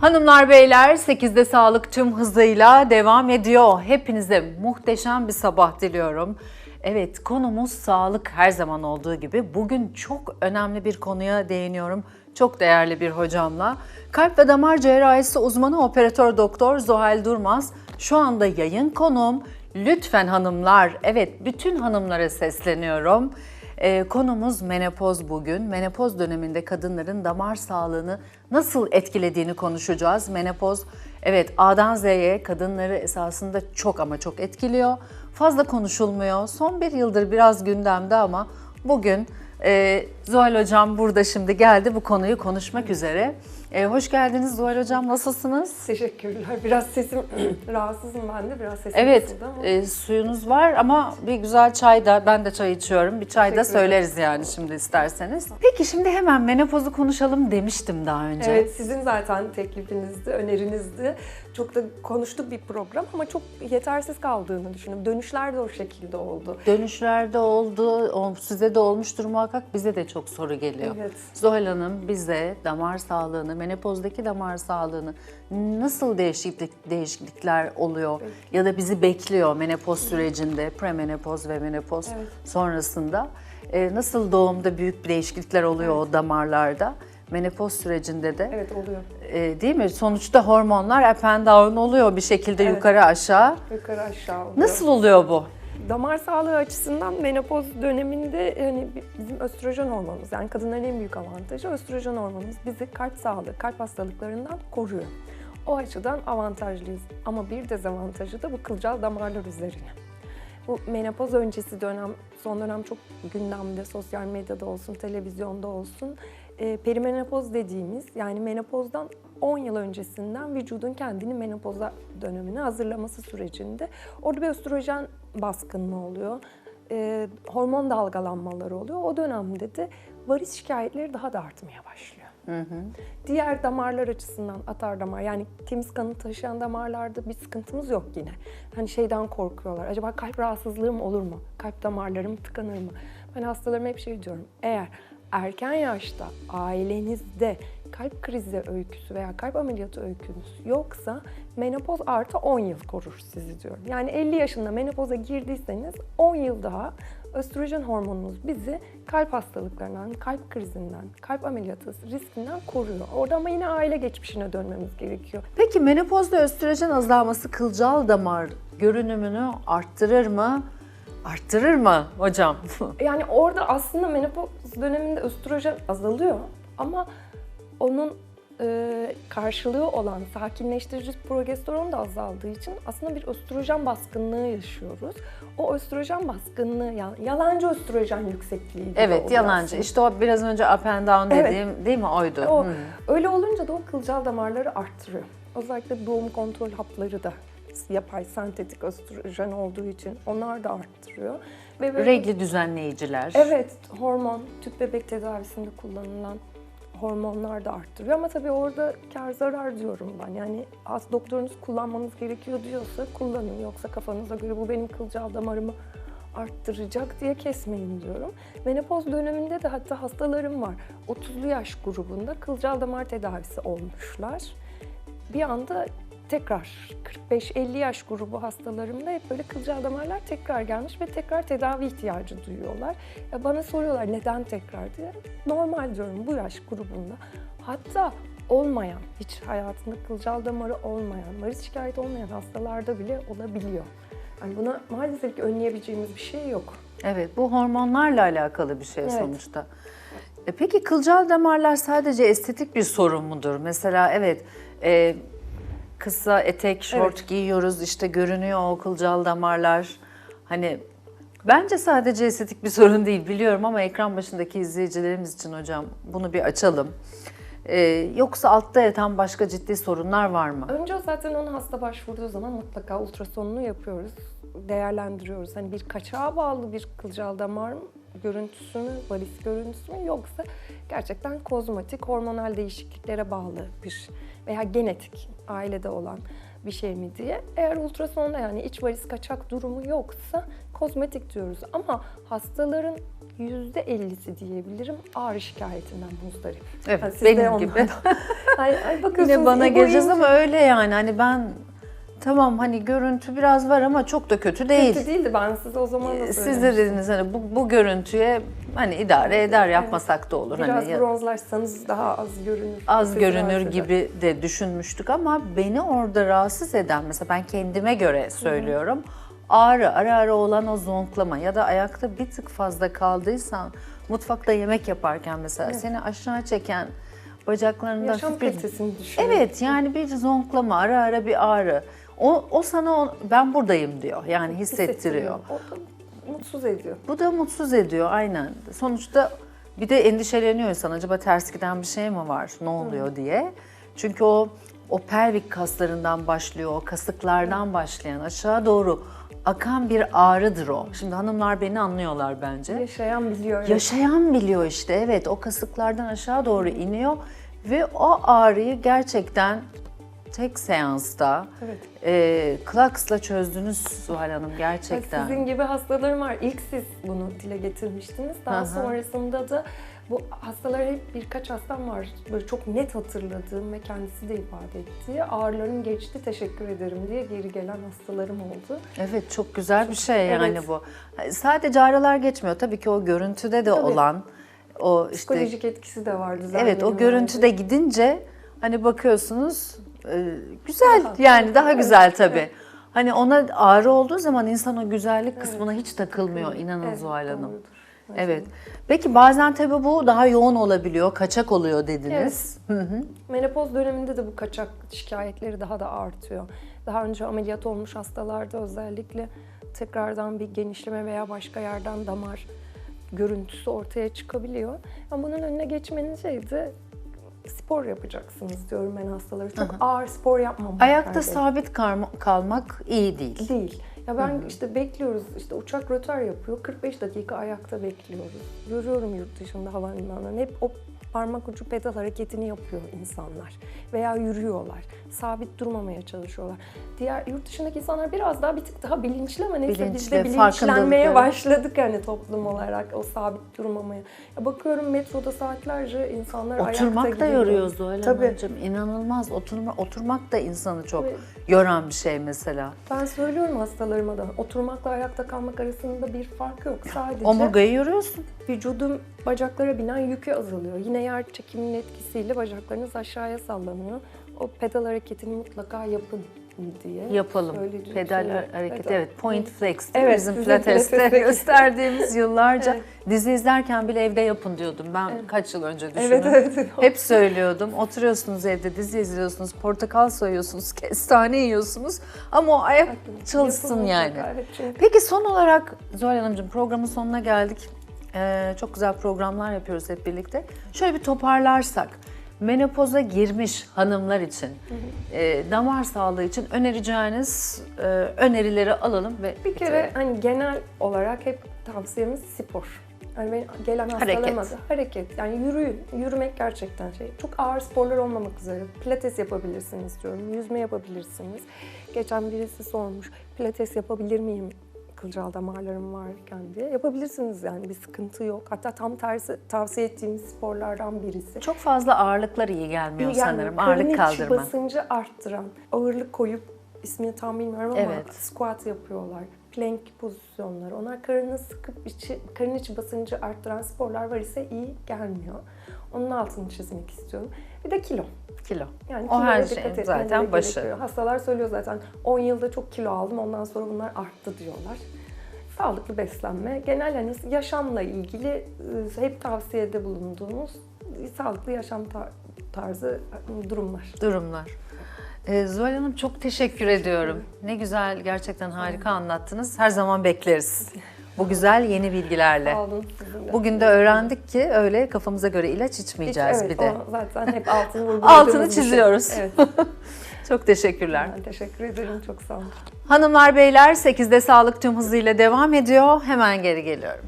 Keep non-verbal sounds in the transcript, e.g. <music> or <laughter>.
Hanımlar beyler 8'de sağlık tüm hızıyla devam ediyor. Hepinize muhteşem bir sabah diliyorum. Evet konumuz sağlık her zaman olduğu gibi. Bugün çok önemli bir konuya değiniyorum. Çok değerli bir hocamla. Kalp ve damar cerrahisi uzmanı operatör doktor Zuhal Durmaz şu anda yayın konuğum. Lütfen hanımlar, evet bütün hanımlara sesleniyorum. Ee, konumuz menopoz bugün. Menopoz döneminde kadınların damar sağlığını nasıl etkilediğini konuşacağız. Menopoz evet A'dan Z'ye kadınları esasında çok ama çok etkiliyor. Fazla konuşulmuyor. Son bir yıldır biraz gündemde ama bugün e, Zuhal Hocam burada şimdi geldi bu konuyu konuşmak üzere. E, hoş geldiniz Zuhal Hocam nasılsınız? Teşekkürler. Biraz sesim <clears throat> rahatsızım ben de. Biraz sesim Evet, ama. e, suyunuz var ama bir güzel çay da, ben de çay içiyorum. Bir çay da söyleriz yani şimdi isterseniz. Peki şimdi hemen menopozu konuşalım demiştim daha önce. Evet, sizin zaten teklifinizdi, önerinizdi. Çok da konuştuk bir program ama çok yetersiz kaldığını düşünüyorum. Dönüşler de o şekilde oldu. Dönüşlerde oldu, o- size de olmuştur muhakkak, bize de çok soru geliyor. Evet. Zuhal Hanım bize damar sağlığını, menopozdaki damar sağlığını nasıl değişiklik, değişiklikler oluyor ya da bizi bekliyor menopoz sürecinde, premenopoz ve menopoz Evet. sonrasında e, nasıl doğumda büyük değişiklikler oluyor o damarlarda, menopoz sürecinde de Evet oluyor. e, değil mi? Sonuçta hormonlar up and down oluyor bir şekilde Evet. yukarı aşağı. Yukarı aşağı oluyor. Nasıl oluyor bu? Damar sağlığı açısından menopoz döneminde hani bizim östrojen hormonumuz yani kadınların en büyük avantajı östrojen hormonumuz bizi kalp sağlığı, kalp hastalıklarından koruyor. O açıdan avantajlıyız ama bir dezavantajı da bu kılcal damarlar üzerine. Bu menopoz öncesi dönem, son dönem çok gündemde, sosyal medyada olsun, televizyonda olsun. E, perimenopoz dediğimiz yani menopozdan 10 yıl öncesinden vücudun kendini menopoza dönemine hazırlaması sürecinde orada bir östrojen baskınlığı oluyor. E, hormon dalgalanmaları oluyor. O dönemde de varis şikayetleri daha da artmaya başlıyor. Diğer damarlar açısından atar damar yani temiz kanı taşıyan damarlarda bir sıkıntımız yok yine. Hani şeyden korkuyorlar. Acaba kalp rahatsızlığım olur mu? Kalp damarlarım tıkanır mı? Ben hastalarıma hep şey diyorum. Eğer erken yaşta ailenizde kalp krizi öyküsü veya kalp ameliyatı öykünüz yoksa menopoz artı 10 yıl korur sizi diyorum. Yani 50 yaşında menopoza girdiyseniz 10 yıl daha östrojen hormonunuz bizi kalp hastalıklarından, kalp krizinden, kalp ameliyatı riskinden koruyor. Orada ama yine aile geçmişine dönmemiz gerekiyor. Peki menopozda östrojen azalması kılcal damar görünümünü arttırır mı? Arttırır mı hocam? <laughs> Yani orada aslında menopoz döneminde östrojen azalıyor ama onun e, karşılığı olan sakinleştirici progesteron da azaldığı için aslında bir östrojen baskınlığı yaşıyoruz. O östrojen baskınlığı, yani yalancı östrojen yüksekliği gibi evet yalancı. aslında. İşte o biraz önce up and down Evet. dediğim değil mi oydu? O, Hı. öyle olunca da o kılcal damarları arttırıyor. Özellikle doğum kontrol hapları da yapay sentetik östrojen olduğu için onlar da arttırıyor. Ve böyle- Regli düzenleyiciler. Evet, hormon, tüp bebek tedavisinde kullanılan hormonlar da arttırıyor ama tabii orada kar zarar diyorum ben. Yani az doktorunuz kullanmanız gerekiyor diyorsa kullanın yoksa kafanıza göre bu benim kılcal damarımı arttıracak diye kesmeyin diyorum. Menopoz döneminde de hatta hastalarım var. 30'lu yaş grubunda kılcal damar tedavisi olmuşlar. Bir anda tekrar 45-50 yaş grubu hastalarımda hep böyle kılcal damarlar tekrar gelmiş ve tekrar tedavi ihtiyacı duyuyorlar. Ya bana soruyorlar neden tekrar diye. Normal diyorum bu yaş grubunda. Hatta olmayan, hiç hayatında kılcal damarı olmayan, varis şikayeti olmayan hastalarda bile olabiliyor. Yani buna maalesef ki önleyebileceğimiz bir şey yok. Evet bu hormonlarla alakalı bir şey Evet. sonuçta. E peki kılcal damarlar sadece estetik bir sorun mudur? Mesela evet e, kısa etek, şort Evet. giyiyoruz işte görünüyor o kılcal damarlar. Hani bence sadece estetik bir <laughs> sorun değil biliyorum ama ekran başındaki izleyicilerimiz için hocam bunu bir açalım. E, yoksa altta yatan başka ciddi sorunlar var mı? Önce zaten onu hasta başvurduğu zaman mutlaka ultrasonunu yapıyoruz, değerlendiriyoruz. Hani bir kaçağa bağlı bir kılcal damar görüntüsü mü, varis görüntüsü mü yoksa gerçekten kozmetik, hormonal değişikliklere bağlı bir veya genetik ailede olan bir şey mi diye. Eğer ultrasonda yani iç varis kaçak durumu yoksa kozmetik diyoruz. Ama hastaların %50'si diyebilirim ağrı şikayetinden muzdarip. Evet, Yani benim gibi. <laughs> ay, ay bakıyorsunuz, Yine bana geleceğiz ama öyle yani hani ben tamam hani görüntü biraz var ama çok da kötü değil. Kötü değildi ben size o zaman da Ee, Siz de dediniz hani bu, bu görüntüye hani idare eder yapmasak da olur. Biraz hani bronzlaşsanız daha az görünür. az görünür eder. gibi de düşünmüştük ama beni orada rahatsız eden mesela ben kendime göre söylüyorum. Ağrı, ara ara olan o zonklama ya da ayakta bir tık fazla kaldıysan mutfakta yemek yaparken mesela seni aşağı çeken bacaklarında Yaşam bir- kalitesini düşünün. Evet yani bir zonklama, ara ara bir ağrı. O, o sana o- ben buradayım diyor yani hissettiriyor. O da mutsuz ediyor. Bu da mutsuz ediyor aynen. Sonuçta bir de endişeleniyor insan acaba ters giden bir şey mi var ne oluyor diye. Çünkü o o pelvik kaslarından başlıyor, o kasıklardan başlayan aşağı doğru akan bir ağrıdır o. Şimdi hanımlar beni anlıyorlar bence. Yaşayan biliyor. evet. Yaşayan biliyor işte evet o kasıklardan aşağı doğru iniyor ve o ağrıyı gerçekten tek seansta Evet. e, Klaks'la çözdünüz Zuhal Hanım gerçekten. Sizin gibi hastalarım var. İlk siz bunu dile getirmiştiniz. Daha hı. sonrasında da bu hastalar hep birkaç hastam var. Böyle çok net hatırladığım ve kendisi de ifade ettiği ağrılarım geçti teşekkür ederim diye geri gelen hastalarım oldu. Evet çok güzel bir şey yani Evet. bu. Sadece ağrılar geçmiyor tabii ki o görüntüde de Tabii. olan o işte Psikolojik etkisi de var evet düzenlemenin o görüntüde gidince hani bakıyorsunuz e, güzel Daha- yani daha Evet, güzel tabii. evet. Hani ona ağrı olduğu zaman insan o güzellik kısmına hiç takılmıyor inanın Evet, Zuhal Hanım. Evet. Peki bazen tabii bu daha yoğun olabiliyor, kaçak oluyor dediniz. Hı hı. Menopoz döneminde de bu kaçak şikayetleri daha da artıyor. Daha önce ameliyat olmuş hastalarda özellikle tekrardan bir genişleme veya başka yerden damar görüntüsü ortaya çıkabiliyor. Ama bunun önüne geçmenin şeyi de spor yapacaksınız diyorum ben hastalara. Çok ağır spor yapmamak. Ayakta sabit kalma- kalmak iyi değil. Değil. Ya ben işte bekliyoruz, işte uçak rötar yapıyor, 45 dakika ayakta bekliyoruz. Görüyorum yurt dışında havalimanlarında hep o parmak ucu pedal hareketini yapıyor insanlar. Veya yürüyorlar. Sabit durmamaya çalışıyorlar. Diğer yurt dışındaki insanlar biraz daha bir tık daha bilinçli ama neyse biz de Bilinçli, bilinçlenmeye evet. başladık hani toplum olarak o sabit durmamaya. Ya bakıyorum metroda saatlerce insanlar ayakta Oturmak da gidiyor. yoruyor Zuhal Tabii. Hanımcığım. İnanılmaz. Oturma, oturmak da insanı çok Tabii. yoran bir şey mesela. Ben söylüyorum hastalarıma da oturmakla ayakta kalmak arasında bir fark yok. Sadece Omurgayı yoruyorsun. vücudun bacaklara binen yükü azalıyor. Yine yer çekiminin etkisiyle bacaklarınız aşağıya sallanıyor. O pedal hareketini mutlaka yapın diye. Yapalım. söyleyecek Pedal şey yok. hareket Pedal. evet. Point flex değil? Evet, bizim pilateste <laughs> gösterdiğimiz yıllarca Evet. dizi izlerken bile evde yapın diyordum. Ben kaç yıl önce düşünün. Evet evet. Hep söylüyordum. Oturuyorsunuz evde dizi izliyorsunuz, portakal soyuyorsunuz, <laughs> kestane yiyorsunuz ama o ayak çalışsın yani. evet, çünkü Peki son olarak Zuhal Hanımcığım programın sonuna geldik. Ee, çok güzel programlar yapıyoruz hep birlikte. Şöyle bir toparlarsak, menopoza girmiş hanımlar için, e, damar sağlığı için önereceğiniz e, önerileri alalım ve Bir kere hani genel olarak hep tavsiyemiz spor. Yani ben gelen hastalarıma Hareket. hareket. Yani yürüyün. Yürümek gerçekten şey. Çok ağır sporlar olmamak üzere. Pilates yapabilirsiniz diyorum. Yüzme yapabilirsiniz. Geçen birisi sormuş. Pilates yapabilir miyim? Kılcal damarlarım varken diye. Yapabilirsiniz yani bir sıkıntı yok. Hatta tam tersi tavsiye ettiğimiz sporlardan birisi. çok fazla ağırlıklar iyi gelmiyor Yani sanırım. Ağırlık kaldırma. basıncı arttıran, ağırlık koyup ismini tam bilmiyorum ama Evet. squat yapıyorlar. Plank pozisyonları. Onlar karını sıkıp içi, karın içi basıncı arttıran sporlar var ise iyi gelmiyor. Onun altını çizmek istiyorum. Bir de kilo. Kilo. Yani O her şeyin zaten başı. gerekiyor. Hastalar söylüyor zaten 10 yılda çok kilo aldım ondan sonra bunlar arttı diyorlar. Sağlıklı beslenme, genel hani yaşamla ilgili e, hep tavsiyede bulunduğumuz sağlıklı yaşam tar- tarzı e, durumlar. durumlar. Ee, Zuhal Hanım çok teşekkür ediyorum. Ne güzel, gerçekten harika anlattınız. Her zaman bekleriz. <laughs> Bu güzel yeni bilgilerle. Sağ olun. Bugün de öğrendik ki öyle kafamıza göre ilaç Hiç- içmeyeceğiz evet, bir de. o zaten hep altını <laughs> vurguladığımız Altını şey. çiziyoruz. Evet, <laughs> Çok teşekkürler. ben teşekkür ederim. Çok sağ olun. Hanımlar beyler 8'de sağlık tüm hızıyla devam ediyor. Hemen geri geliyorum.